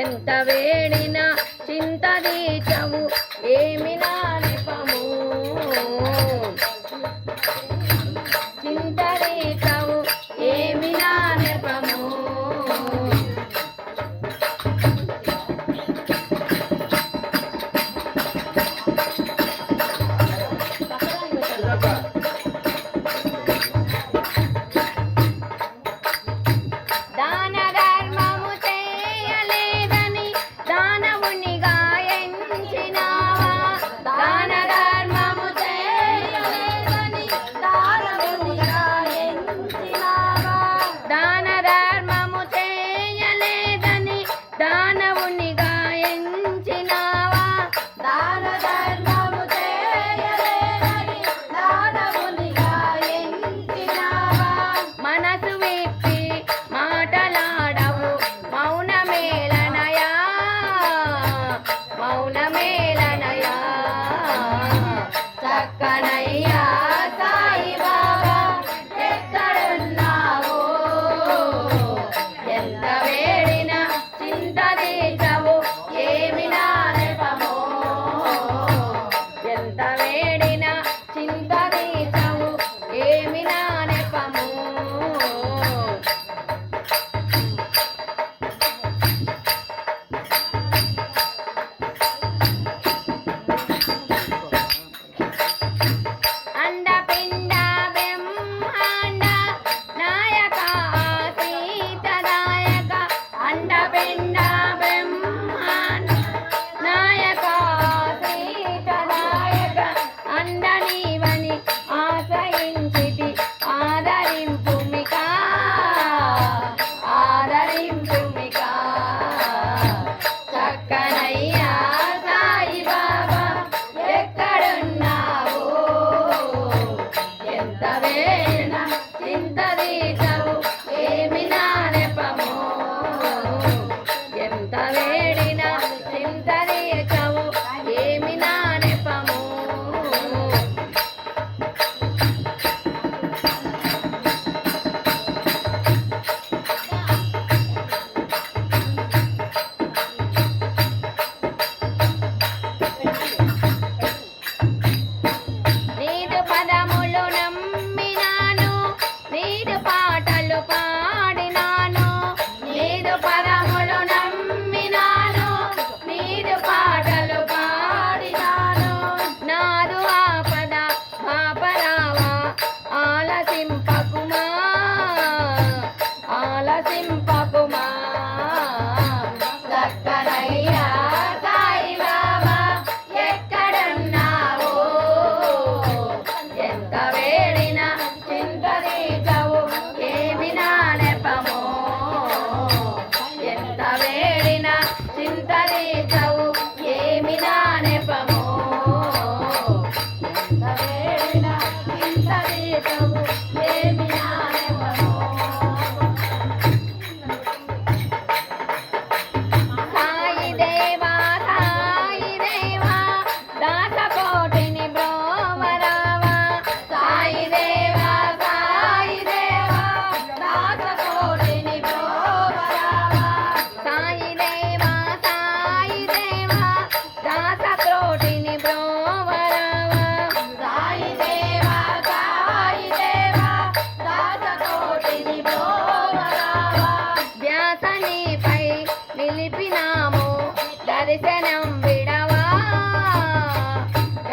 ఎంత వేడినా చింత తీర్చవు ఏమి నాని time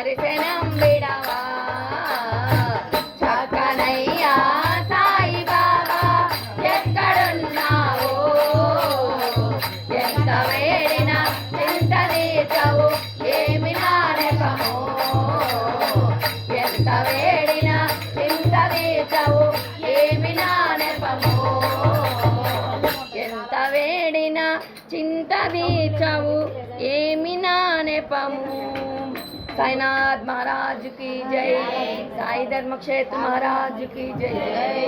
దర్శనం విడవా? చక్కనయ్యా సాయి బాబా ఎంత వేడిన ఎంత ఏమి నానకము ఎంత వేడిన ఎంత తీర్చవు ఏమి నానకము ఎంత వేడిన చింత తీర్చవు ఏమి నానెపము సాయినాథ్ మహారాజ్కి జై సాయి ధర్మక్షేత్ర మహారాజ్కి జై జై